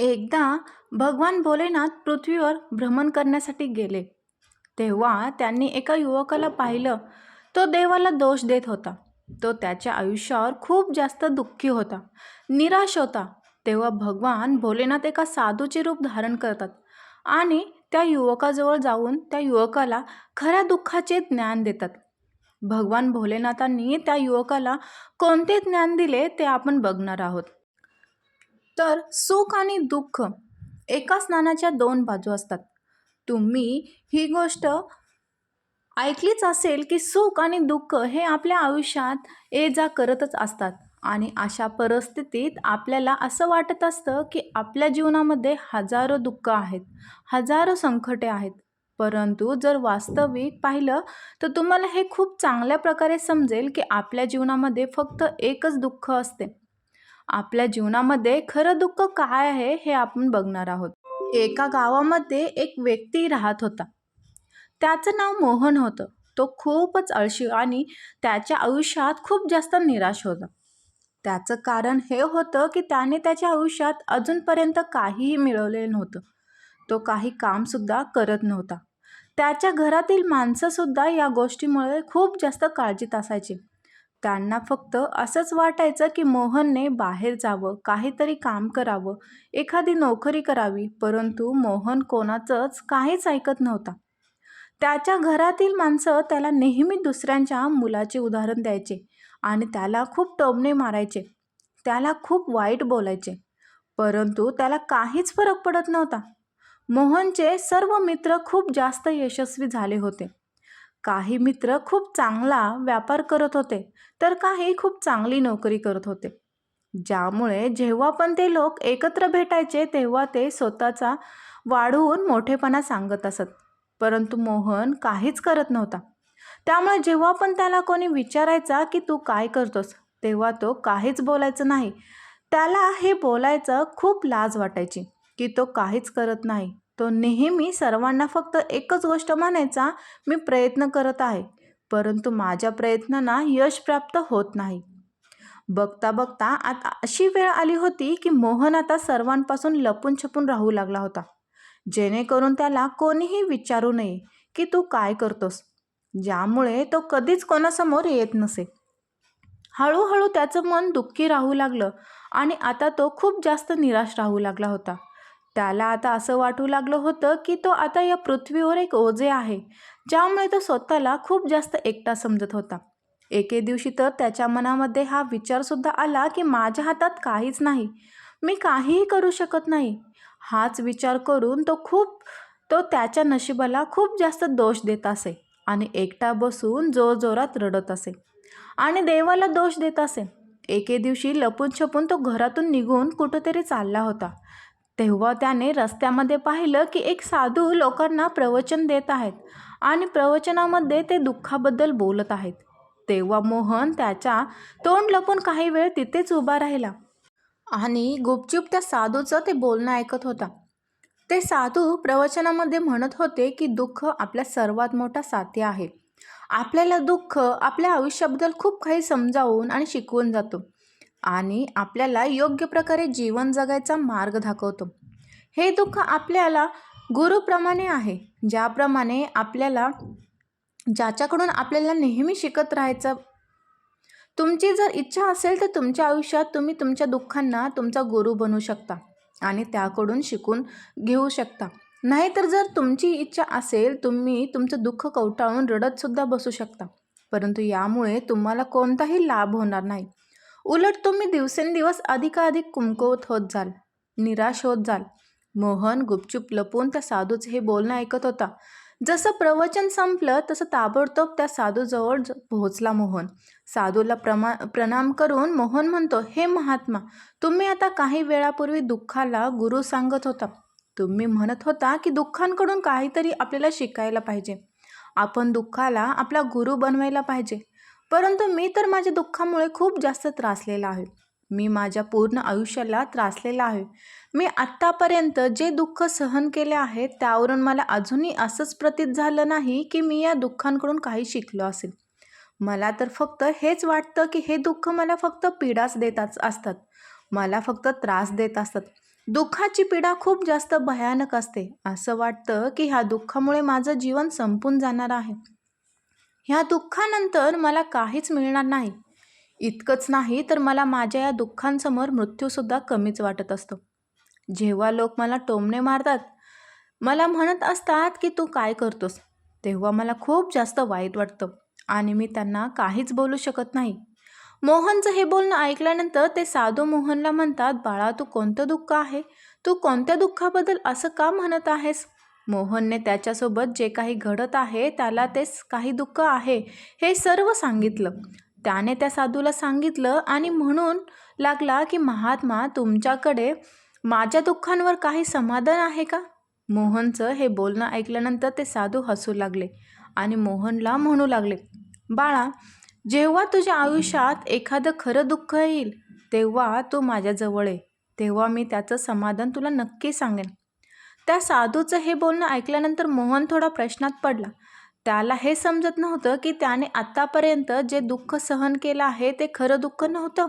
एकदा भगवान भोलेनाथ पृथ्वीवर भ्रमण करण्यासाठी गेले. तेव्हा त्यांनी एका युवकाला पाहिलं. तो देवाला दोष देत होता. तो त्याच्या आयुष्यावर खूप जास्त दुःखी होता. निराश होता. तेव्हा भगवान भोलेनाथ एका साधूचे रूप धारण करतात आणि त्या युवकाजवळ जाऊन त्या युवकाला खऱ्या दुःखाचे ज्ञान देतात. भगवान भोलेनाथांनी त्या युवकाला कोणते ज्ञान दिले ते आपण बघणार आहोत. तर सुख आणि दुःख एकाच नाण्याच्या दोन बाजू असतात. तुम्ही ही गोष्ट ऐकलीच असेल की सुख आणि दुःख हे आपल्या आयुष्यात ये जा करतच असतात आणि अशा परिस्थितीत आपल्याला असं वाटत असतं की आपल्या जीवनामध्ये हजारो दुःख आहेत हजारो संकटे आहेत. परंतु जर वास्तविक पाहिलं तर तुम्हाला हे खूप चांगल्या प्रकारे समजेल की आपल्या जीवनामध्ये फक्त एकच दुःख असते. आपल्या जीवनामध्ये खरं दुःख काय आहे हे आपण बघणार आहोत. एका गावामध्ये एक व्यक्ती राहत होता. त्याचं नाव मोहन होतं. तो खूपच आळशी आणि त्याच्या आयुष्यात खूप जास्त निराश होता. त्याचं कारण हे होतं की त्याने त्याच्या आयुष्यात अजूनपर्यंत काहीही मिळवले नव्हतं. तो काही कामसुद्धा करत नव्हता. त्याच्या घरातील माणसंसुद्धा या गोष्टीमुळे खूप जास्त काळजीत असायची. त्यांना फक्त असंच वाटायचं की मोहनने बाहेर जावं काहीतरी काम करावं एखादी नोकरी करावी परंतु मोहन कोणाचंच काहीच ऐकत नव्हता. त्याच्या घरातील माणसं त्याला नेहमी दुसऱ्यांच्या मुलाचे उदाहरण द्यायचे आणि त्याला खूप टोमणे मारायचे. त्याला खूप वाईट बोलायचे. परंतु त्याला काहीच फरक पडत नव्हता. मोहनचे सर्व मित्र खूप जास्त यशस्वी झाले होते. काही मित्र खूप चांगला व्यापार करत होते तर काही खूप चांगली नोकरी करत होते. ज्यामुळे जेव्हा पण ते लोक एकत्र भेटायचे तेव्हा ते स्वतःचा वाढवून मोठेपणा सांगत असत. परंतु मोहन काहीच करत नव्हता. त्यामुळे जेव्हा पण त्याला कोणी विचारायचा की तू काय करतोस? तेव्हा तो काहीच बोलायचं नाही. त्याला हे बोलायचं खूप लाज वाटायची की तो काहीच करत नाही. तो नेहमी सर्वांना फक्त एकच गोष्ट म्हणायचा मी प्रयत्न करत आहे. परंतु माझ्या प्रयत्नांना यश प्राप्त होत नाही. बघता बघता आता अशी वेळ आली होती की मोहन आता सर्वांपासून लपून छपून राहू लागला होता. जेणेकरून त्याला कोणीही विचारू नये की तू काय करतोस ज्यामुळे तो कधीच कोणासमोर येत नसे. हळूहळू त्याचं मन दुःखी राहू लागलं आणि आता तो खूप जास्त निराश राहू लागला होता. त्याला आता असं वाटू लागलं होतं की तो आता या पृथ्वीवर एक ओझे आहे ज्यामुळे तो स्वतःला खूप जास्त एकटा समजत होता. एके दिवशी तर त्याच्या मनामध्ये हा विचारसुद्धा आला की माझ्या हातात काहीच नाही मी काहीही करू शकत नाही. हाच विचार करून तो खूप तो त्याच्या नशिबाला खूप जास्त दोष देत असे आणि एकटा बसून जोरजोरात रडत असे आणि देवाला दोष देत असे. एके दिवशी लपून छपून तो घरातून निघून कुठंतरी चालला होता. तेव्हा त्याने रस्त्यामध्ये पाहिलं की एक साधू लोकांना प्रवचन देत आहेत आणि प्रवचनामध्ये ते दुःखाबद्दल बोलत आहेत. तेव्हा मोहन त्याच्या तोंड लपून काही वेळ तिथेच उभा राहिला. आणि गुपचूप त्या साधूचं ते बोलणं ऐकत होता. ते साधू प्रवचनामध्ये म्हणत होते की दुःख आपल्या सर्वात मोठा साथी आहे. आपल्याला दुःख आपल्या आयुष्याबद्दल खूप काही समजावून आणि शिकवून जातो. आणि आपल्याला योग्य प्रकारे जीवन जगायचा मार्ग दाखवतो. हे दुःख आपल्याला गुरुप्रमाणे आहे ज्याप्रमाणे आपल्याला ज्याच्याकडून आपल्याला नेहमी शिकत राहायचं. तुमची जर इच्छा असेल तर तुमच्या आयुष्यात तुम्ही तुमच्या दुःखांना तुमचा गुरु बनू शकता आणि त्याकडून शिकून घेऊ शकता. नाहीतर जर तुमची इच्छा असेल तुम्ही तुमचं दुःख कवटाळून रडतसुद्धा बसू शकता. परंतु यामुळे तुम्हाला कोणताही लाभ होणार नाही. उलट तुम्ही दिवसेंदिवस अधिकाधिक कुमकुवत होत जाल निराश होत जाल. मोहन गुपचूप लपून त्या साधूचे हे बोलणं ऐकत होता. जसं प्रवचन संपलं तसं ताबडतोब त्या साधूजवळ पोहोचला मोहन. साधूला प्रमा प्रणाम करून मोहन म्हणतो हे महात्मा तुम्ही आता काही वेळापूर्वी दुःखाला गुरु सांगत होता. तुम्ही म्हणत होता की दुःखांकडून काहीतरी आपल्याला शिकायला पाहिजे. आपण दुःखाला आपला गुरु बनवायला पाहिजे. परंतु मी तर माझ्या दुःखामुळे खूप जास्त त्रासलेला आहे. मी माझ्या पूर्ण आयुष्याला त्रासलेला आहे. मी आत्तापर्यंत जे दुःख सहन केले आहे त्यावरून मला अजूनही असंच प्रतीत झालं नाही की मी या दुःखांकडून काही शिकलो असेल. मला तर फक्त हेच वाटतं की हे दुःख मला फक्त पीडाच देतात असतात. मला फक्त त्रास देत असतात. दुःखाची पीडा खूप जास्त भयानक असते. असं वाटतं की ह्या दुःखामुळे माझं जीवन संपून जाणार आहे. ह्या दुःखानंतर मला काहीच मिळणार नाही. इतकंच नाही तर मला माझ्या या दुःखांसमोर मृत्यूसुद्धा कमीच वाटत असतो. जेव्हा लोक मला टोमणे मारतात मला म्हणत असतात की तू काय करतोस तेव्हा मला खूप जास्त वाईट वाटतं आणि मी त्यांना काहीच बोलू शकत नाही. मोहनचं हे बोलणं ऐकल्यानंतर ते साधू मोहनला म्हणतात बाळा तू कोणतं दुःख आहे? तू कोणत्या दुःखाबद्दल असं का म्हणत आहेस? मोहनने त्याच्यासोबत जे काही घडत आहे त्याला ते काही दुःख आहे हे सर्व सांगितलं. त्याने त्या साधूला सांगितलं आणि म्हणून लागला की महात्मा तुमच्याकडे माझ्या दुःखांवर काही समाधान आहे का? मोहनचं हे बोलणं ऐकल्यानंतर ते साधू हसू लागले आणि मोहनला म्हणू लागले बाळा जेव्हा तुझ्या आयुष्यात एखादं खरं दुःख येईल तेव्हा तू माझ्याजवळ ये. तेव्हा मी त्याचं समाधान तुला नक्की सांगेन. त्या साधूचं हे बोलणं ऐकल्यानंतर मोहन थोडा प्रश्नात पडला. त्याला हे समजत नव्हतं की त्याने आत्तापर्यंत जे दुःख सहन केलं आहे ते खरं दुःख नव्हतं.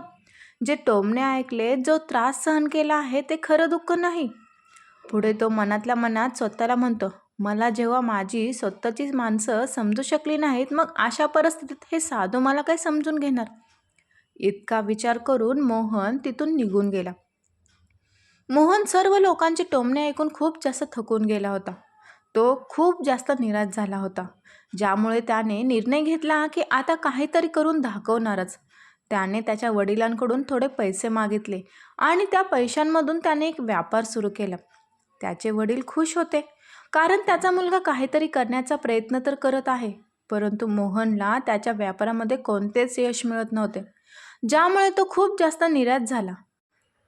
जे टोमने ऐकले जो त्रास सहन केला आहे ते खरं दुःख नाही. पुढे तो मनातल्या मनात स्वतःला म्हणतो मला जेव्हा माझी स्वतःची माणसं समजू शकली नाहीत मग अशा परिस्थितीत हे साधू मला काय समजून घेणार? इतका विचार करून मोहन तिथून निघून गेला. मोहन सर्व लोकांचे टोमणे ऐकून खूप जास्त थकून गेला होता. तो खूप जास्त निराश झाला होता ज्यामुळे त्याने निर्णय घेतला की आता काहीतरी करून दाखवणारच त्याने त्याच्या वडिलांकडून थोडे पैसे मागितले आणि त्या पैशांमधून त्याने एक व्यापार सुरू केला. त्याचे वडील खुश होते कारण त्याचा मुलगा काहीतरी करण्याचा प्रयत्न तर करत आहे परंतु मोहनला त्याच्या व्यापारामध्ये कोणतेच यश मिळत नव्हते ज्यामुळे तो खूप जास्त निराश झाला.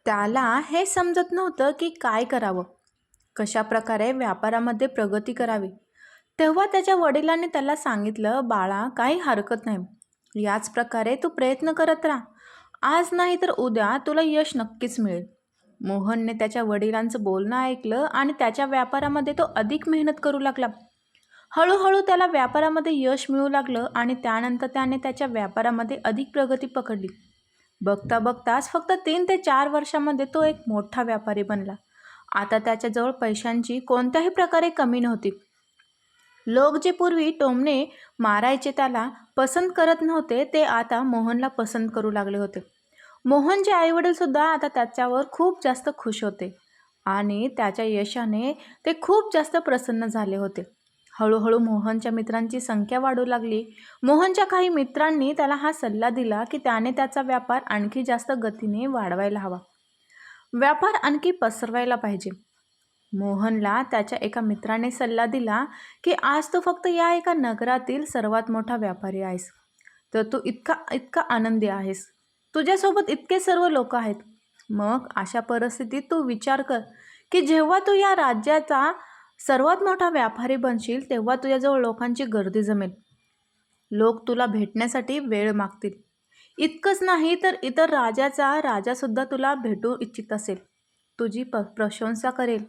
त्याला हे समजत नव्हतं की काय करावं. कशा प्रकारे व्यापारामध्ये प्रगती करावी. तेव्हा त्याच्या वडिलांनी त्याला सांगितलं बाळा काही हरकत नाही. याच प्रकारे तू प्रयत्न करत राहा. आज नाही तर उद्या तुला यश नक्कीच मिळेल. मोहनने त्याच्या वडिलांचं बोलणं ऐकलं आणि त्याच्या व्यापारामध्ये तो अधिक मेहनत करू लागला. हळूहळू त्याला व्यापारामध्ये यश मिळू लागलं आणि त्यानंतर त्याने त्याच्या व्यापारामध्ये अधिक प्रगती पकडली. बघता बघताच फक्त तीन ते चार वर्षामध्ये तो एक मोठा व्यापारी बनला. आता त्याच्याजवळ पैशांची कोणत्याही प्रकारे कमी नव्हती. लोक जे पूर्वी टोमणे मारायचे त्याला पसंत करत नव्हते ते आता मोहनला पसंत करू लागले होते. मोहनचे आईवडीलसुद्धा आता त्याच्यावर खूप जास्त खुश होते आणि त्याच्या यशाने ते खूप जास्त प्रसन्न झाले होते. हळूहळू मोहनच्या मित्रांची संख्या वाढू लागली. मोहनच्या काही मित्रांनी त्याला हा सल्ला दिला की त्याने त्याचा व्यापार आणखी जास्त गतीने वाढवायला हवा. व्यापार आणखी पसरवायला पाहिजे. मोहनला त्याच्या एका मित्राने सल्ला दिला की आज तू फक्त या एका नगरातील सर्वात मोठा व्यापारी आहेस. तर तू इतका इतका आनंदी आहेस. तुझ्यासोबत इतके सर्व लोक आहेत. मग अशा परिस्थितीत तू विचार कर की जेव्हा तू या राज्याचा सर्वात मोठा व्यापारी बनशील तेव्हा तुझ्याजवळ लोकांची गर्दी जमेल. लोक तुला भेटण्यासाठी वेळ मागतील. इतकंच नाही तर इतर राजाचा राजासुद्धा तुला भेटू इच्छित असेल. तुझी प प्रशंसा करेल.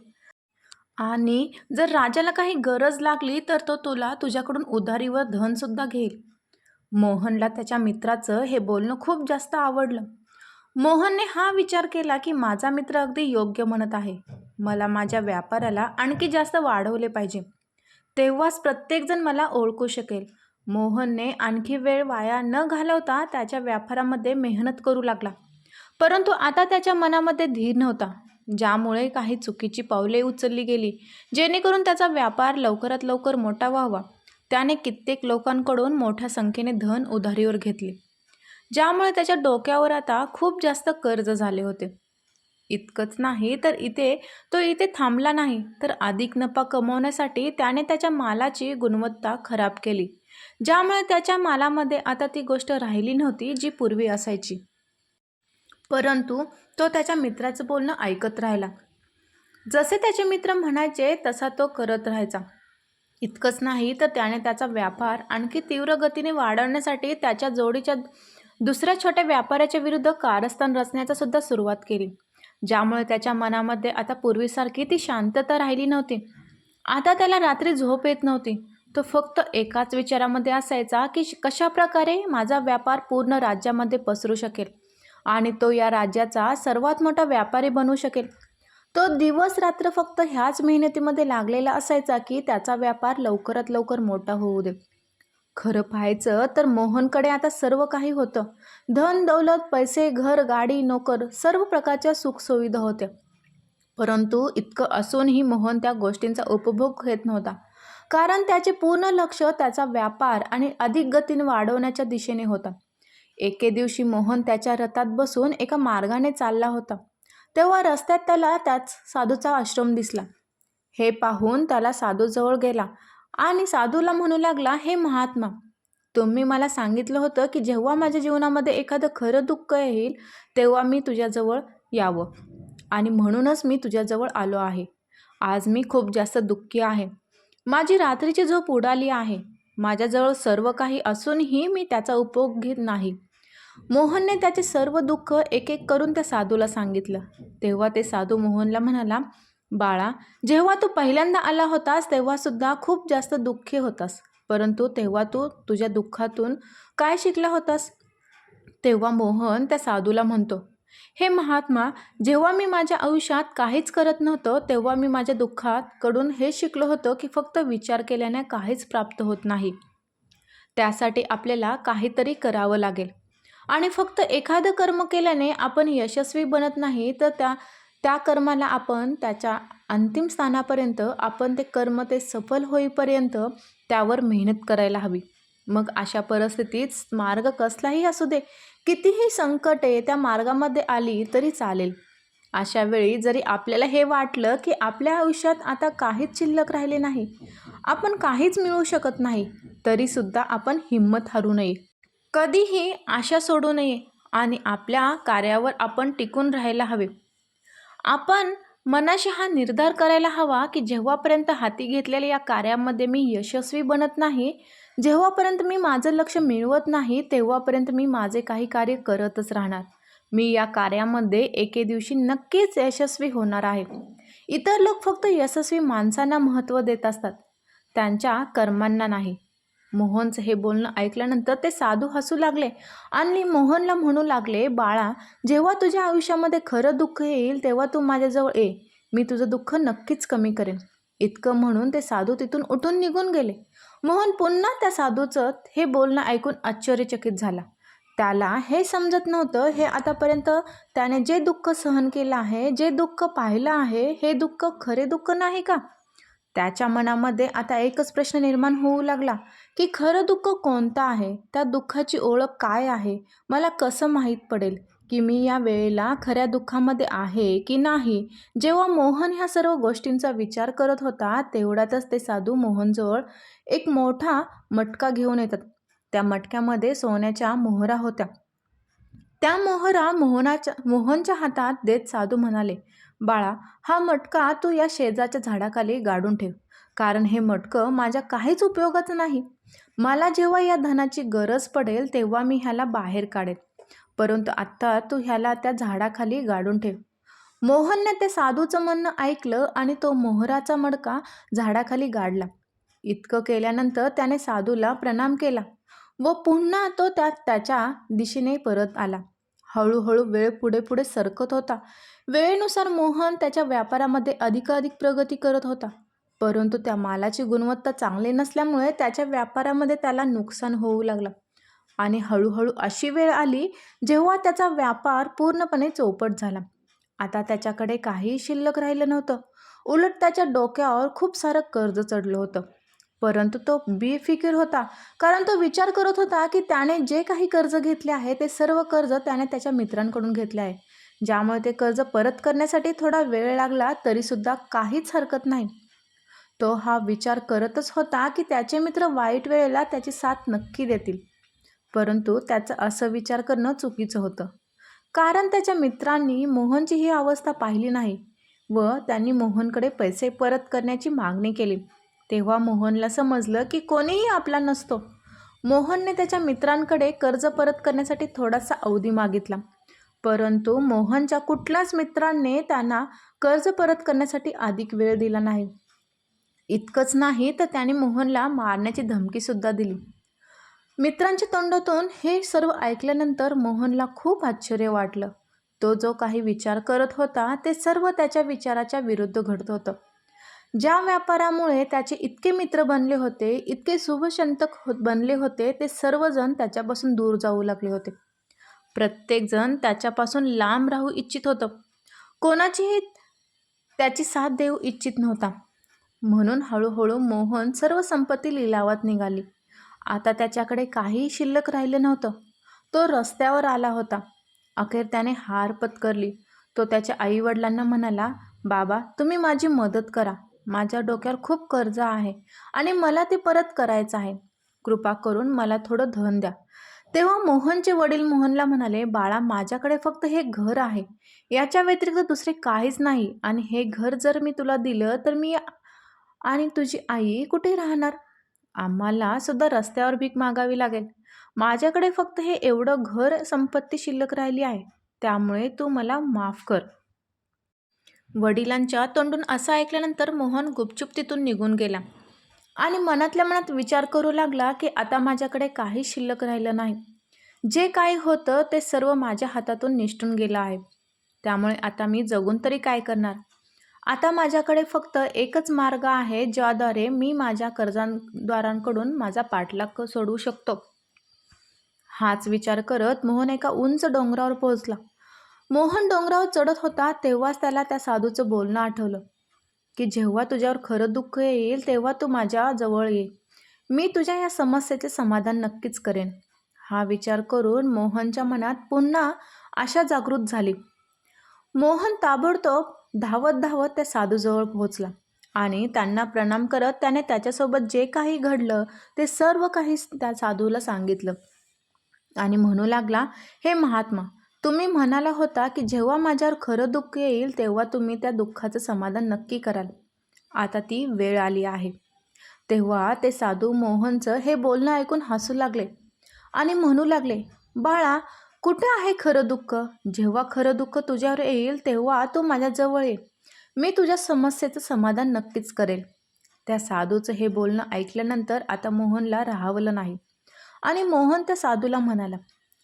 आणि जर राजाला काही गरज लागली तर तो तुला तुझ्याकडून उधारीवर धनसुद्धा घेईल. मोहनला त्याच्या मित्राचं हे बोलणं खूप जास्त आवडलं. मोहनने हा विचार केला की माझा मित्र अगदी योग्य म्हणत आहे. मला माझ्या व्यापाराला आणखी जास्त वाढवले पाहिजे. तेव्हाच प्रत्येकजण मला ओळखू शकेल. मोहनने आणखी वेळ वाया न घालवता त्याच्या व्यापारामध्ये मेहनत करू लागला. परंतु आता त्याच्या मनामध्ये धीर नव्हता. ज्यामुळे काही चुकीची पावले उचलली गेली जेणेकरून त्याचा व्यापार लवकरात लवकर मोठा व्हावा. त्याने कित्येक लोकांकडून मोठ्या संख्येने धन उधारीवर घेतले. ज्यामुळे त्याच्या डोक्यावर आता खूप जास्त कर्ज झाले होते. इतकंच नाही तर इथे तो इथे थांबला नाही तर अधिक नफा कमवण्यासाठी त्याने त्याच्या मालाची गुणवत्ता खराब केली. ज्यामुळे त्याच्या मालामध्ये आता ती गोष्ट राहिली नव्हती जी पूर्वी असायची. परंतु तो त्याच्या मित्राचं बोलणं ऐकत राहिला. जसे त्याचे मित्र म्हणायचे तसा तो करत राहायचा. इतकंच नाही तर त्याने त्याचा व्यापार आणखी तीव्र गतीने वाढवण्यासाठी त्याच्या जोडीच्या दुसऱ्या छोट्या व्यापाऱ्याच्या विरुद्ध कारस्थान रचण्याचा सुद्धा सुरुवात केली. ज्यामुळे त्याच्या मनामध्ये आता पूर्वीसारखी ती शांतता राहिली नव्हती. आता त्याला रात्री झोप येत नव्हती. तो फक्त एकाच विचारामध्ये असायचा की श- कशा प्रकारे माझा व्यापार पूर्ण राज्यामध्ये पसरू शकेल? आणि तो या राज्याचा सर्वात मोठा व्यापारी बनू शकेल. तो दिवस रात्र फक्त ह्याच मेहनतीमध्ये लागलेला असायचा की त्याचा व्यापार लवकरात लवकर मोठा होऊ दे. खरं पाहायचं तर मोहनकडे आता सर्व काही होतं. धन दौलत पैसे घर गाडी नोकर सर्व प्रकारच्या सुखसुविधा होत्या. परंतु इतकं असूनही मोहन त्या गोष्टींचा उपभोग घेत नव्हता. कारण त्याचे पूर्ण लक्ष त्याचा व्यापार आणि अधिक गतीने वाढवण्याच्या दिशेने होता. एके दिवशी मोहन त्याच्या रथात बसून एका मार्गाने चालला होता. तेव्हा रस्त्यात त्याला त्याच साधूचा आश्रम दिसला. हे पाहून त्याला साधूजवळ गेला. आणि साधूला म्हणू लागला हे महात्मा तुम्ही मला सांगितलं होतं की जेव्हा माझ्या जीवनामध्ये एखादं खरं दुःख येईल तेव्हा मी तुझ्याजवळ यावं आणि म्हणूनच मी तुझ्याजवळ आलो आहे. आज मी खूप जास्त दुःखी आहे. माझी रात्रीची झोप उडाली आहे. माझ्याजवळ सर्व काही असूनही मी त्याचा उपयोग घेत नाही. मोहनने त्याचे सर्व दुःख एक एक करून त्या साधूला सांगितलं. तेव्हा ते साधू मोहनला म्हणाला बाळा जेव्हा तू पहिल्यांदा आला होतास तेव्हासुद्धा खूप जास्त दुःखी होतास. परंतु तेव्हा तू तुझ्या दुःखातून काय शिकला होतास? तेव्हा मोहन त्या साधूला म्हणतो हे महात्मा जेव्हा मी माझ्या आयुष्यात काहीच करत नव्हतं तेव्हा मी माझ्या दुःखात कडून हे शिकलो होतं की फक्त विचार केल्याने काहीच प्राप्त होत नाही. त्यासाठी आपल्याला काहीतरी करावं लागेल. आणि फक्त एखादं कर्म केल्याने आपण यशस्वी बनत नाही तर त्या त्या कर्माला आपण त्याच्या अंतिम स्थानापर्यंत आपण ते कर्म ते सफल होईपर्यंत त्यावर मेहनत करायला हवी. मग अशा परिस्थितीत मार्ग कसलाही असू दे कितीही संकटे त्या मार्गामध्ये आली तरी चालेल. अशा वेळी जरी आपल्याला हे वाटलं की आपल्या आयुष्यात आता काहीच शिल्लक राहिले नाही आपण काहीच मिळवू शकत नाही तरीसुद्धा आपण हिंमत हरू नये. कधीही आशा सोडू नये आणि आपल्या कार्यावर आपण टिकून राहायला हवे. आपण मनाशी हा निर्धार करायला हवा की जेव्हापर्यंत हाती घेतलेल्या या कार्यामध्ये मी यशस्वी बनत नाही जेव्हापर्यंत मी माझं लक्ष मिळवत नाही तेव्हापर्यंत मी माझे काही कार्य करतच राहणार. मी या कार्यामध्ये एके दिवशी नक्कीच यशस्वी होणार आहे. इतर लोक फक्त यशस्वी माणसांना महत्त्व देत असतात. त्यांच्या कर्मांना नाही. मोहनचं हे बोलणं ऐकल्यानंतर ते साधू हसू लागले. आणि मोहनला म्हणू लागले बाळा जेव्हा तुझ्या आयुष्यामध्ये खरं दुःख येईल तेव्हा तू माझ्याजवळ ये. मी तुझं दुःख नक्कीच कमी करेन. इतकं म्हणून ते साधू तिथून उठून निघून गेले. मोहन पुन्हा त्या साधूचं हे बोलणं ऐकून आश्चर्यचकित झाला. त्याला हे समजत नव्हतं हे आतापर्यंत त्याने जे दुःख सहन केलं आहे जे दुःख पाहिलं आहे हे दुःख खरे दुःख नाही का? त्याच्या मनामध्ये आता एकच प्रश्न निर्माण होऊ लागला. की खरं दुःख कोणतं आहे? त्या दुःखाची ओळख काय आहे? मला कसं माहीत पडेल की मी या वेळेला खऱ्या दुःखामध्ये आहे की नाही? जेव्हा मोहन ह्या सर्व गोष्टींचा विचार करत होता तेवढ्यातच ते साधू मोहनजवळ एक मोठा मटका घेऊन येतात. त्या मटक्यामध्ये सोन्याच्या मोहरा होत्या. त्या मोहरा मोहनाच्या मोहनच्या हातात देत साधू म्हणाले बाळा हा मटका तू या शेजाच्या झाडाखाली गाडून ठेव. कारण हे मटकं माझ्या काहीच उपयोगाचं नाही. मला जेव्हा या धनाची गरज पडेल तेव्हा मी ह्याला बाहेर काढेल. परंतु आत्ता तू ह्याला त्या झाडाखाली गाडून ठेव. मोहनने ते साधूचं म्हणणं ऐकलं आणि तो मोहराचा मडका झाडाखाली गाडला. इतकं केल्यानंतर त्याने साधूला प्रणाम केला व पुन्हा तो त्या त्याच्या दिशेने परत आला. हळूहळू वेळ पुढे पुढे सरकत होता. वेळेनुसार मोहन त्याच्या व्यापारामध्ये अधिकाधिक प्रगती करत होता. परंतु त्या मालाची गुणवत्ता चांगली नसल्यामुळे त्याच्या व्यापारामध्ये त्याला नुकसान होऊ लागलं. आणि हळूहळू अशी वेळ आली जेव्हा त्याचा व्यापार पूर्णपणे चौपट झाला. आता त्याच्याकडे काहीही शिल्लक राहिलं नव्हतं. उलट त्याच्या डोक्यावर खूप सारं कर्ज चढलं होतं. परंतु तो बेफिकीर होता कारण तो विचार करत होता की त्याने जे काही कर्ज घेतले आहे ते सर्व कर्ज त्याने त्याच्या मित्रांकडून घेतले आहे. ज्यामुळे ते कर्ज परत करण्यासाठी थोडा वेळ लागला तरीसुद्धा काहीच हरकत नाही. तो हा विचार करतच होता की त्याचे मित्र वाईट वेळेला त्याची साथ नक्की देतील. परंतु त्याचं असं विचार करणं चुकीचं होतं. कारण त्याच्या मित्रांनी मोहनची ही अवस्था पाहिली नाही व त्यांनी मोहनकडे पैसे परत करण्याची मागणी केली. तेव्हा मोहनला समजलं की कोणीही आपला नसतो. मोहनने त्याच्या मित्रांकडे कर्ज परत करण्यासाठी थोडासा अवधी मागितला. परंतु मोहनच्या कुठल्याच मित्रांनी त्यांना कर्ज परत करण्यासाठी अधिक वेळ दिला नाही. इतकंच नाही तर त्याने मोहनला मारण्याची धमकीसुद्धा दिली. मित्रांच्या तोंडातून हे सर्व ऐकल्यानंतर मोहनला खूप आश्चर्य वाटलं. तो जो काही विचार करत होता ते सर्व त्याच्या विचाराच्या विरुद्ध घडत होतं. ज्या व्यापारामुळे त्याचे इतके मित्र बनले होते इतके शुभशंतक हो बनले होते ते सर्वजण त्याच्यापासून दूर जाऊ लागले होते. प्रत्येकजण त्याच्यापासून लांब राहू इच्छित होतं. कोणाचीही त्याची साथ देऊ इच्छित नव्हता. म्हणून हळूहळू मोहन सर्व संपत्ती लिलावात निघाली. आता त्याच्याकडे काहीही शिल्लक राहिलं नव्हतं. तो रस्त्यावर आला होता. अखेर त्याने हार पत्करली. तो त्याच्या आईवडिलांना म्हणाला बाबा तुम्ही माझी मदत करा. माझ्या डोक्यावर खूप कर्ज आहे आणि मला ते परत करायचं आहे. कृपा करून मला थोडं धन द्या. तेव्हा मोहनचे वडील मोहनला म्हणाले बाळा माझ्याकडे फक्त हे घर आहे. याच्या व्यतिरिक्त दुसरे काहीच नाही आणि हे घर जर मी तुला दिलं तर मी आणि तुझी आई कुठे राहणार? आम्हाला सुद्धा रस्त्यावर भीक मागावी लागेल. माझ्याकडे फक्त हे एवढं घर संपत्ती शिल्लक राहिली आहे. त्यामुळे तू मला माफ कर. वडिलांच्या तोंडून असं ऐकल्यानंतर मोहन गुपचूप तिथून निघून गेला. आणि मनातल्या मनात विचार करू लागला की आता माझ्याकडे काही शिल्लक राहिलं नाही. जे काही होतं ते सर्व माझ्या हातातून निष्ठून गेलं आहे. त्यामुळे आता मी जगून तरी काय करणार? आता माझ्याकडे फक्त एकच मार्ग आहे ज्याद्वारे मी माझ्या कर्जदारांकडून माझा पाठलाग सोडवू शकतो. हाच विचार करत मोहन एका उंच डोंगरावर पोहोचला. मोहन डोंगरावर चढत होता तेव्हाच त्याला त्या साधूचं बोलणं आठवलं की जेव्हा तुझ्यावर खरं दुःख येईल तेव्हा तू माझ्या जवळ ये. मी तुझ्या या समस्येचे समाधान नक्कीच करेन. हा विचार करून मोहनच्या मनात पुन्हा आशा जागृत झाली. मोहन ताबडतोब धावत धावत त्या साधूजवळ पोहोचला. आणि त्यांना प्रणाम करत त्याने त्याच्यासोबत जे काही घडलं ते सर्व काही त्या साधूला सांगितलं. आणि म्हणू लागला हे महात्मा तुम्ही म्हणाला होता की जेव्हा माझ्यावर खरं दुःख येईल तेव्हा तुम्ही त्या दुःखाचं समाधान नक्की कराल. आता ती वेळ आली आहे. तेव्हा ते साधू मोहनचं हे बोलणं ऐकून हसू लागले. आणि म्हणू लागले बाळा कुठे आहे खरं दुःख? जेव्हा खरं दुःख तुझ्यावर येईल तेव्हा तू माझ्याजवळ ये. मी तुझ्या समस्येचं समाधान नक्कीच करेल. त्या साधूचं हे बोलणं ऐकल्यानंतर आता मोहनला राहावलं नाही. आणि मोहन त्या साधूला म्हणाला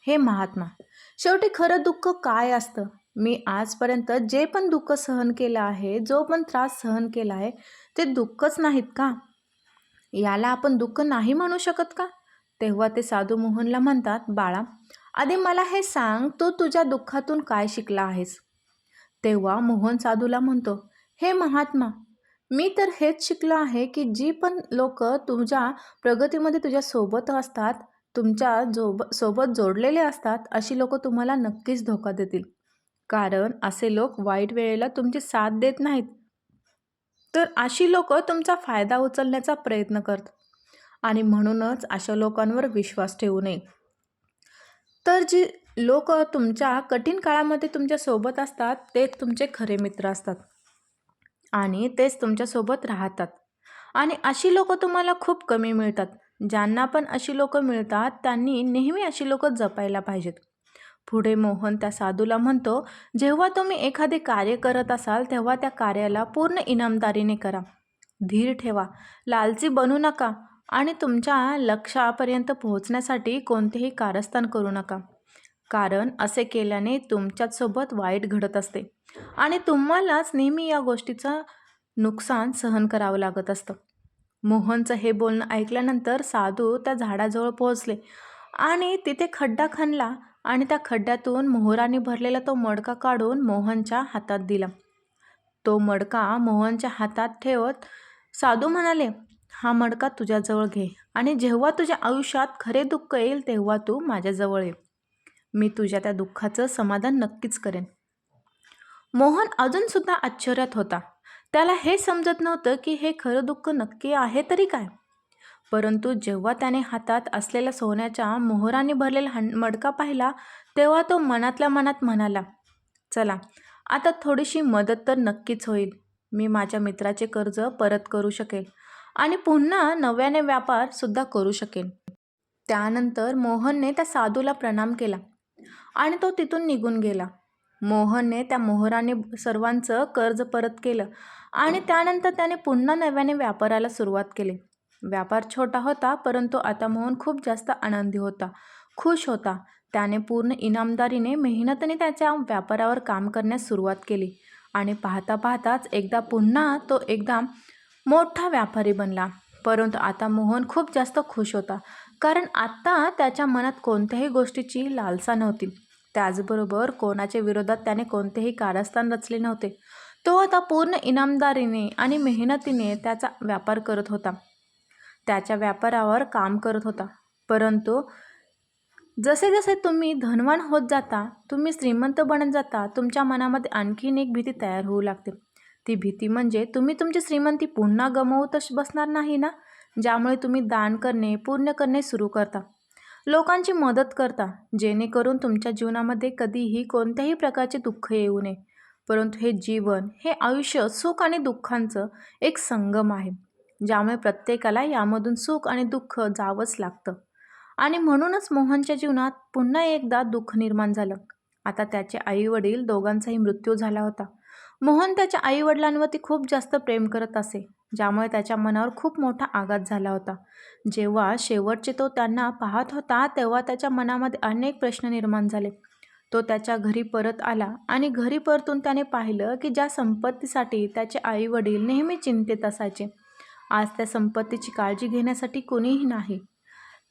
हे महात्मा शेवटी खरं दुःख काय असतं? मी आजपर्यंत जे पण दुःख सहन केलं आहे जो पण त्रास सहन केला आहे ते दुःखच नाहीत का? याला आपण दुःख नाही म्हणू शकत का? तेव्हा ते साधू मोहनला म्हणतात बाळा आधी मला हे सांग तू तुझ्या दुःखातून काय शिकला आहेस? तेव्हा मोहन साधूला म्हणतो हे महात्मा मी तर हेच शिकलो आहे की जी पण लोक तुझ्या प्रगतीमध्ये तुझ्या सोबत असतात तुमच्या जोब सोबत जोडलेले असतात अशी लोक तुम्हाला नक्कीच धोका देतील. कारण असे लोक वाईट वेळेला तुमची साथ देत नाहीत. तर अशी लोक तुमचा फायदा उचलण्याचा प्रयत्न करतात. आणि म्हणूनच अशा लोकांवर विश्वास ठेवू नये. तर जी लोक तुमच्या कठीण काळामध्ये तुमच्यासोबत असतात ते तुमचे खरे मित्र असतात. आणि तेच तुमच्यासोबत राहतात. आणि अशी लोक तुम्हाला खूप कमी मिळतात. ज्यांना पण अशी लोक मिळतात त्यांनी नेहमी अशी लोक जपायला पाहिजेत. पुढे मोहन त्या साधूला म्हणतो जेव्हा तुम्ही एखादे कार्य करत असाल तेव्हा त्या कार्याला पूर्ण इनामदारीने करा. धीर ठेवा. लालची बनू नका. आणि तुमच्या लक्षापर्यंत पोहोचण्यासाठी कोणतेही कारस्थान करू नका. कारण असे केल्याने तुमच्यासोबत वाईट घडत असते. आणि तुम्हालाच नेहमी या गोष्टीचं नुकसान सहन करावं लागत असतं. मोहनचं हे बोलणं ऐकल्यानंतर साधू त्या झाडाजवळ पोहोचले आणि तिथे खड्डा खणला आणि त्या खड्ड्यातून मोहराने भरलेला तो मडका काढून मोहनच्या हातात दिला. तो मडका मोहनच्या हातात ठेवत साधू म्हणाले हा मडका तुझ्याजवळ घे आणि जेव्हा तुझ्या आयुष्यात खरे दुःख येईल तेव्हा तू माझ्याजवळ ये. मी तुझ्या त्या दुःखाचं समाधान नक्कीच करेन. मोहन अजूनसुद्धा आश्चर्यात होता. त्याला हे समजत नव्हतं की हे खरं दुःख नक्की आहे तरी काय? परंतु जेव्हा त्याने हातात असलेल्या सोन्याच्या मोहराने भरलेला हं मडका पाहिला तेव्हा तो मनातल्या मनात म्हणाला चला आता थोडीशी मदत तर नक्कीच होईल. मी माझ्या मित्राचे कर्ज परत करू शकेल. आणि पुन्हा नव्याने व्यापारसुद्धा करू शकेन. त्यानंतर मोहनने त्या साधूला प्रणाम केला आणि तो तिथून निघून गेला. मोहनने त्या मोहराने सर्वांचं कर्ज परत केलं आणि त्यानंतर त्याने पुन्हा नव्याने व्यापाराला सुरुवात केली. व्यापार छोटा होता परंतु आता मोहन खूप जास्त आनंदी होता खुश होता. त्याने पूर्ण इनामदारीने मेहनतीने त्याच्या व्यापारावर काम करण्यास सुरुवात केली आणि पाहता पाहताच एकदा पुन्हा तो एकदा मोठा व्यापारी बनला. परंतु आता मोहन खूप जास्त खुश होता. कारण आत्ता त्याच्या मनात कोणत्याही गोष्टीची लालसा नव्हती. त्याचबरोबर कोणाच्या विरोधात त्याने कोणतेही कारस्थान रचले नव्हते. तो आता पूर्ण इनामदारीने आणि मेहनतीने त्याचा व्यापार करत होता. त्याच्या व्यापारावर काम करत होता. परंतु जसे जसे तुम्ही धनवान होत जाता तुम्ही श्रीमंत बनत जाता तुमच्या मनामध्ये आणखीन एक भीती तयार होऊ लागते. ती भीती म्हणजे तुम्ही तुमची श्रीमंती पुन्हा गमवतच बसणार नाही ना? ज्यामुळे तुम्ही दान करणे पूर्ण करणे सुरू करता. लोकांची मदत करता जेणेकरून तुमच्या जीवनामध्ये कधीही कोणत्याही प्रकारचे दुःख येऊ नये. परंतु हे जीवन हे आयुष्य सुख आणि दुःखांचं एक संगम आहे ज्यामुळे प्रत्येकाला यामधून सुख आणि दुःख जावंच लागतं. आणि म्हणूनच मोहनच्या जीवनात पुन्हा एकदा दुःख निर्माण झालं. आता त्याचे आई वडील दोघांचाही मृत्यू झाला होता. मोहन त्याच्या आई वडिलांवरती खूप जास्त प्रेम करत असे ज्यामुळे त्याच्या मनावर खूप मोठा आघात झाला होता. जेव्हा शेवटचे तो त्यांना पाहत होता तेव्हा त्याच्या मनामध्ये अनेक प्रश्न निर्माण झाले. तो त्याच्या घरी परत आला आणि घरी परतून त्याने पाहिलं की ज्या संपत्तीसाठी त्याचे आई वडील नेहमी चिंतेत असायचे आज त्या संपत्तीची काळजी घेण्यासाठी कोणीही नाही.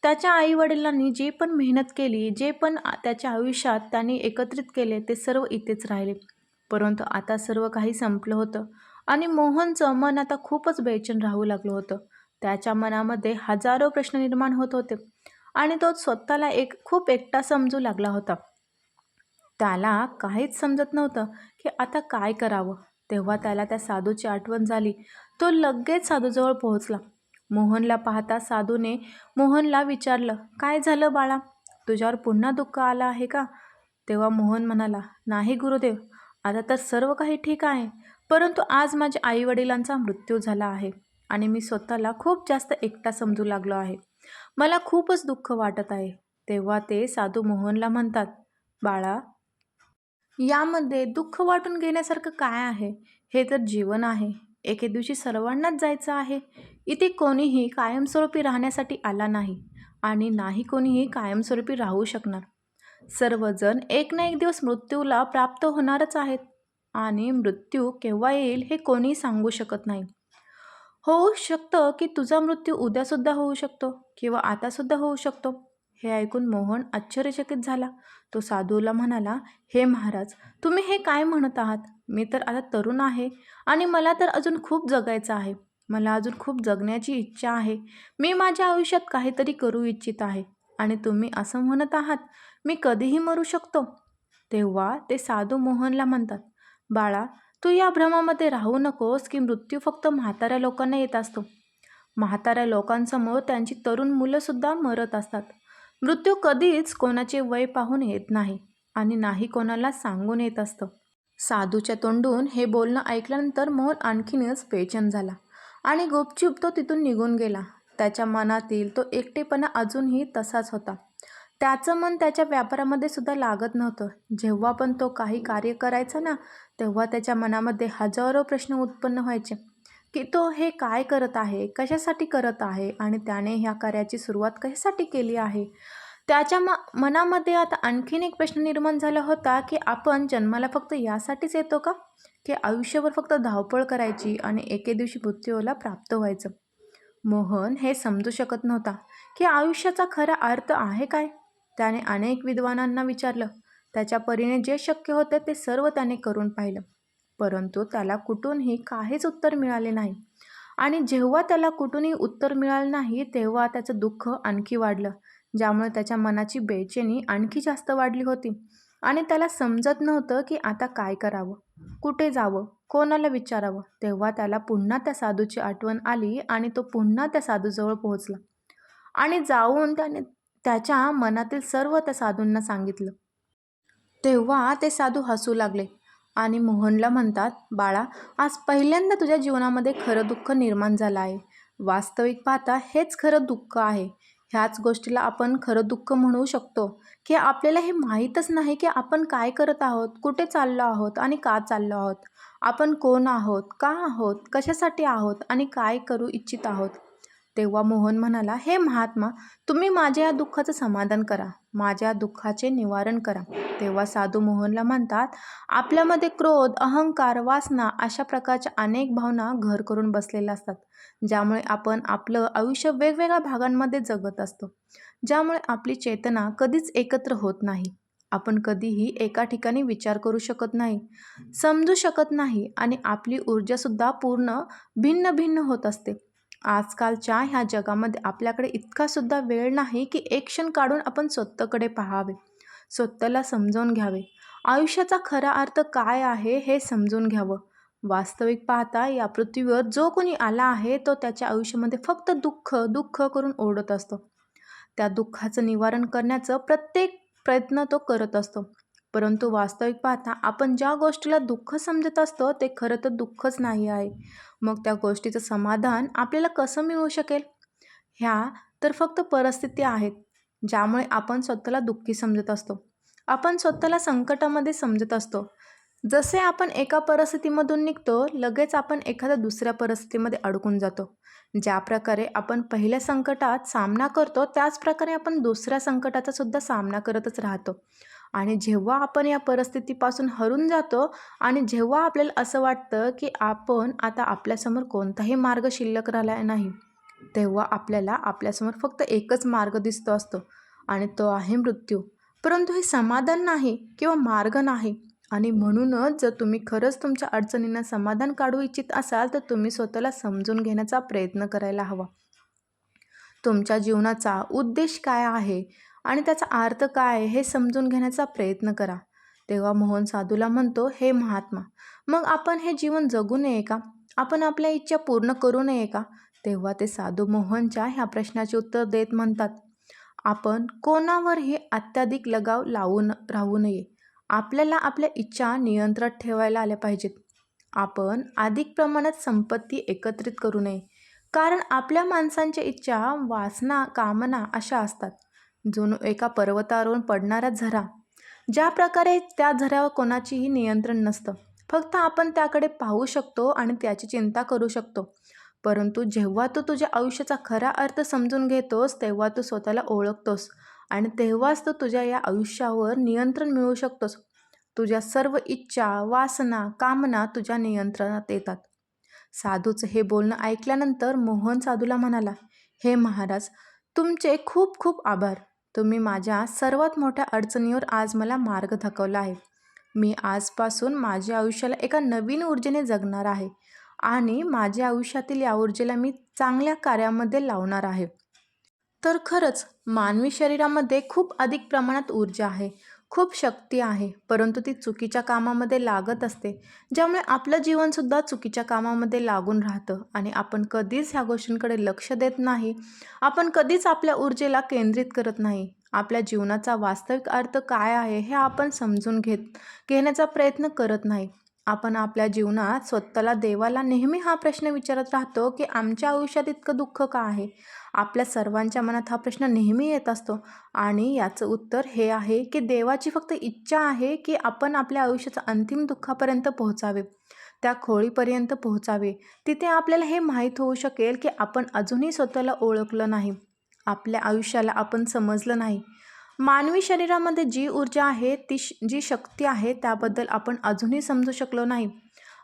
त्याच्या आईवडिलांनी जे पण मेहनत केली जे पण त्याच्या आयुष्यात त्यांनी एकत्रित केले ते सर्व इथेच राहिले. परंतु आता सर्व काही संपलं होतं आणि मोहनचं मन आता खूपच बेचैन राहू लागलं होतं. त्याच्या मनामध्ये हजारो प्रश्न निर्माण होत होते आणि तो स्वतःला एक खूप एकटा समजू लागला होता. त्याला काहीच समजत नव्हतं की आता काय करावं. तेव्हा त्याला त्या साधूची आठवण झाली. तो लगेच साधूजवळ पोहोचला. मोहनला पाहता साधूने मोहनला विचारलं काय झालं बाळा? तुझ्यावर पुन्हा दुःख आलं आहे का? तेव्हा मोहन म्हणाला नाही गुरुदेव. आता तर सर्व काही ठीक आहे. परंतु आज माझ्या आईवडिलांचा मृत्यू झाला आहे आणि मी स्वतःला खूप जास्त एकटा समजू लागलो आहे. मला खूपच दुःख वाटत आहे. तेव्हा ते साधू मोहनला म्हणतात बाळा यामध्ये दुःख वाटून घेण्यासारखं काय आहे? हे तर जीवन आहे. एके दिवशी सर्वांनाच जायचं आहे. इथे कोणीही कायमस्वरूपी राहण्यासाठी आला नाही आणि नाही कोणीही कायमस्वरूपी राहू शकणार. सर्वजण एक ना एक दिवस मृत्यूला प्राप्त होणारच आहेत. आणि मृत्यू केव्हा येईल हे कोणीही सांगू शकत नाही. होऊ शकतं की तुझा मृत्यू उद्यासुद्धा होऊ शकतो किंवा आतासुद्धा होऊ शकतो. हे ऐकून मोहन आश्चर्यचकित झाला. तो साधूला म्हणाला हे महाराज तुम्ही हे काय म्हणत आहात? मी तर आता तरुण आहे आणि मला तर अजून खूप जगायचं आहे. मला अजून खूप जगण्याची इच्छा आहे. मी माझ्या आयुष्यात काहीतरी करू इच्छित आहे आणि तुम्ही असं म्हणत आहात मी कधीही मरू शकतो. तेव्हा ते साधू मोहनला म्हणतात बाळा तू या भ्रमामध्ये राहू नकोस की मृत्यू फक्त म्हाताऱ्या लोकांना येत असतो. म्हाताऱ्या लोकांसमोर त्यांची तरुण मुलंसुद्धा मरत असतात. मृत्यू कधीच कोणाचे वय पाहून येत नाही आणि नाही कोणाला सांगून येत असतं. साधूच्या तोंडून हे बोलणं ऐकल्यानंतर मोहन आणखीनच बेचन झाला आणि गुपचूप तो तिथून निघून गेला. त्याच्या मनातील तो एकटेपणा अजूनही तसाच होता. त्याचं मन त्याच्या व्यापारामध्ये सुद्धा लागत नव्हतं. जेव्हा पण तो काही कार्य करायचा ना तेव्हा त्याच्या मनामध्ये हजारो प्रश्न उत्पन्न व्हायचे की तो हे काय करत आहे कशासाठी करत आहे आणि त्याने ह्या कार्याची सुरुवात कशासाठी केली आहे? त्याच्या म मनामध्ये आता आणखीन एक प्रश्न निर्माण झाला होता की आपण जन्माला फक्त यासाठीच येतो का? की आयुष्यभर फक्त धावपळ करायची आणि एके दिवशी मृत्यूला प्राप्त व्हायचं? मोहन हे समजू शकत नव्हता की आयुष्याचा खरा अर्थ आहे काय? त्याने अनेक विद्वानांना विचारलं. त्याच्या परीने जे शक्य होते ते सर्व त्याने करून पाहिलं. परंतु त्याला कुठूनही काहीच उत्तर मिळाले नाही. आणि जेव्हा त्याला कुठूनही उत्तर मिळालं नाही तेव्हा त्याचं दुःख आणखी वाढलं. ज्यामुळे त्याच्या मनाची बेचैनी आणखी जास्त वाढली होती. आणि त्याला समजत नव्हतं की आता काय करावं? कुठे जावं? कोणाला विचारावं? तेव्हा त्याला पुन्हा त्या साधूची आठवण आली आणि तो पुन्हा त्या साधूजवळ पोहोचला. आणि जाऊन त्याने त्याच्या मनातील सर्व त्या साधूंना सांगितलं. तेव्हा ते साधू हसू लागले आणि मोहनला म्हणतात बाळा आज पहिल्यांदा तुझ्या जीवनामध्ये खरं दुःख निर्माण झालं आहे. वास्तविक पाहता हेच खरं दुःख आहे. ह्याच गोष्टीला आपण खरं दुःख म्हणू शकतो. की आपल्याला हे माहीतच नाही की आपण काय करत आहोत कुठे चाललो आहोत आणि का चाललो आहोत. आपण कोण आहोत का आहोत कशासाठी आहोत आणि काय करू इच्छित आहोत. तेव्हा मोहन म्हणाला हे महात्मा तुम्ही माझ्या या दुःखाचं समाधान करा माझ्या दुःखाचे निवारण करा. तेव्हा साधू मोहनला म्हणतात आपल्यामध्ये क्रोध अहंकार वासना अशा प्रकारच्या अनेक भावना घर करून बसलेल्या असतात ज्यामुळे आपण आपलं आयुष्य वेगवेगळ्या भागांमध्ये जगत असतो ज्यामुळे आपली चेतना कधीच एकत्र होत नाही. आपण कधीही एका ठिकाणी विचार करू शकत नाही समजू शकत नाही आणि आपली ऊर्जासुद्धा पूर्ण भिन्न भिन्न होत असते. आजकालच्या ह्या जगामध्ये आपल्याकडे इतकासुद्धा वेळ नाही की एक क्षण काढून आपण स्वतःकडे पाहावे. स्वतःला समजावून घ्यावे. आयुष्याचा खरा अर्थ काय आहे हे समजून घ्यावं. वास्तविक पाहता या पृथ्वीवर जो कोणी आला आहे तो त्याच्या आयुष्यामध्ये फक्त दुःख दुःख करून ओढत असतो. त्या दुःखाचं निवारण करण्याचं प्रत्येक प्रयत्न तो करत असतो. परंतु वास्तविक पाहता आपण ज्या गोष्टीला दुःख समजत असतो ते खरं तर दुःखच नाही आहे. मग त्या गोष्टीचं समाधान आपल्याला कसं मिळू शकेल? ह्या तर फक्त परिस्थिती आहेत ज्यामुळे आपण स्वतःला दुःखी समजत असतो. आपण स्वतःला संकटामध्ये समजत असतो. जसे आपण एका परिस्थितीमधून निघतो लगेच आपण एखाद्या दुसऱ्या परिस्थितीमध्ये अडकून जातो. ज्या प्रकारे आपण पहिल्या संकटात सामना करतो त्याच प्रकारे आपण दुसऱ्या संकटाचा सुद्धा सामना करतच राहतो. आणि जेव्हा आपण या परिस्थितीपासून हरून जातो आणि जेव्हा आपल्याला असं वाटतं की आपण आता आपल्यासमोर कोणताही मार्ग शिल्लक राहिला नाही तेव्हा आपल्याला आपल्यासमोर फक्त एकच मार्ग दिसतो असतो आणि तो आहे मृत्यू. परंतु हे समाधान नाही किंवा मार्ग नाही आणि म्हणूनच जर तुम्ही खरंच तुमच्या अडचणींना समाधान काढू इच्छित असाल तर तुम्ही स्वतःला समजून घेण्याचा प्रयत्न करायला हवा. तुमच्या जीवनाचा उद्देश काय आहे? आणि त्याचा अर्थ काय हे समजून घेण्याचा प्रयत्न करा. तेव्हा मोहन साधूला म्हणतो हे महात्मा मग आपण हे जीवन जगू नये का? आपण आपल्या इच्छा पूर्ण करू नये का? तेव्हा ते साधू मोहनच्या ह्या प्रश्नाचे उत्तर देत म्हणतात आपण कोणावरही अत्याधिक लगाव लावून राहू नये. आपल्याला आपल्या इच्छा नियंत्रणात ठेवायला आल्या पाहिजेत. आपण अधिक प्रमाणात संपत्ती एकत्रित करू नये. कारण आपल्या माणसांच्या इच्छा वासना कामना अशा असतात. जणू एका पर्वतावरून पडणारा झरा. ज्या प्रकारे त्या झऱ्यावर कोणाचीही नियंत्रण नसतं. फक्त आपण त्याकडे पाहू शकतो आणि त्याची चिंता करू शकतो. परंतु जेव्हा तू तुझ्या आयुष्याचा खरा अर्थ समजून घेतोस तेव्हा तू स्वतःला ओळखतोस आणि तेव्हाच तू तुझ्या या आयुष्यावर नियंत्रण मिळवू शकतोस. तुझ्या सर्व इच्छा वासना कामना तुझ्या नियंत्रणात येतात. साधूचं हे बोलणं ऐकल्यानंतर मोहन साधूला म्हणाला हे महाराज तुमचे खूप खूप आभार. तुम्ही माझ्या सर्वात मोठ्या अडचणीवर आज मला मार्ग दाखवला आहे. मी आजपासून माझ्या आयुष्याला एका नवीन ऊर्जेने जगणार आहे आणि माझ्या आयुष्यातील या ऊर्जेला मी चांगल्या कार्यामध्ये लावणार आहे. तर खरंच मानवी शरीरामध्ये खूप अधिक प्रमाणात ऊर्जा आहे. खूप शक्ती आहे परंतु ती चुकीच्या कामामध्ये लागत असते ज्यामुळे आपलं जीवनसुद्धा चुकीच्या कामामध्ये लागून राहतं आणि आपण कधीच ह्या गोष्टींकडे लक्ष देत नाही. आपण कधीच आपल्या ऊर्जेला केंद्रित करत नाही. आपल्या जीवनाचा वास्तविक अर्थ काय आहे हे आपण समजून घेत घेण्याचा प्रयत्न करत नाही. आपण आपल्या जीवनात स्वतःला देवाला नेहमी हा प्रश्न विचारत राहतो की आमच्या आयुष्यात इतकं दुःख का आहे? आपल्या सर्वांच्या मनात हा प्रश्न नेहमी येत असतो. आणि याचं उत्तर हे आहे की देवाची फक्त इच्छा आहे की आपण आपल्या आयुष्याचा अंतिम दुःखापर्यंत पोहोचावे. त्या खोळीपर्यंत पोहोचावे. तिथे आपल्याला हे माहीत होऊ शकेल की आपण अजूनही स्वतःला ओळखलं नाही. आपल्या आयुष्याला आपण समजलं नाही. मानवी शरीरामध्ये जी ऊर्जा आहे ती जी शक्ती आहे त्याबद्दल आपण अजूनही समजू शकलो नाही.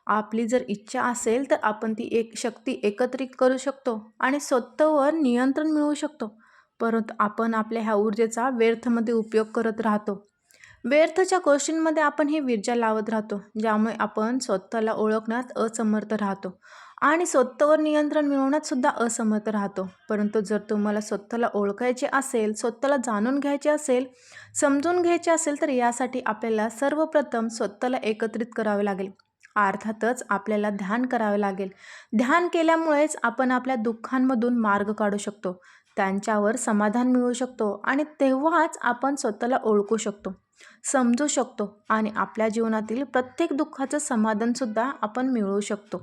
आपली जर इच्छा असेल तर आपण ती एक शक्ती एकत्रित करू शकतो आणि स्वतःवर नियंत्रण मिळवू शकतो. परंतु आपण आपल्या ह्या ऊर्जेचा व्यर्थमध्ये उपयोग करत राहतो. व्यर्थच्या गोष्टींमध्ये आपण ही विर्जा लावत राहतो ज्यामुळे आपण स्वतःला ओळखण्यात असमर्थ राहतो आणि स्वतःवर नियंत्रण मिळवण्यात सुद्धा असमर्थ राहतो. परंतु जर तुम्हाला स्वतःला ओळखायचे असेल स्वतःला जाणून घ्यायचे असेल समजून घ्यायचे असेल तर यासाठी आपल्याला सर्वप्रथम स्वतःला एकत्रित करावे लागेल. अर्थातच आपल्याला ध्यान करावे लागेल. ध्यान केल्यामुळेच आपण आपल्या दुःखांमधून मार्ग काढू शकतो. त्यांच्यावर समाधान मिळू शकतो आणि तेव्हाच आपण स्वतःला ओळखू शकतो समजू शकतो आणि आपल्या जीवनातील प्रत्येक दुःखाचं समाधानसुद्धा आपण मिळवू शकतो.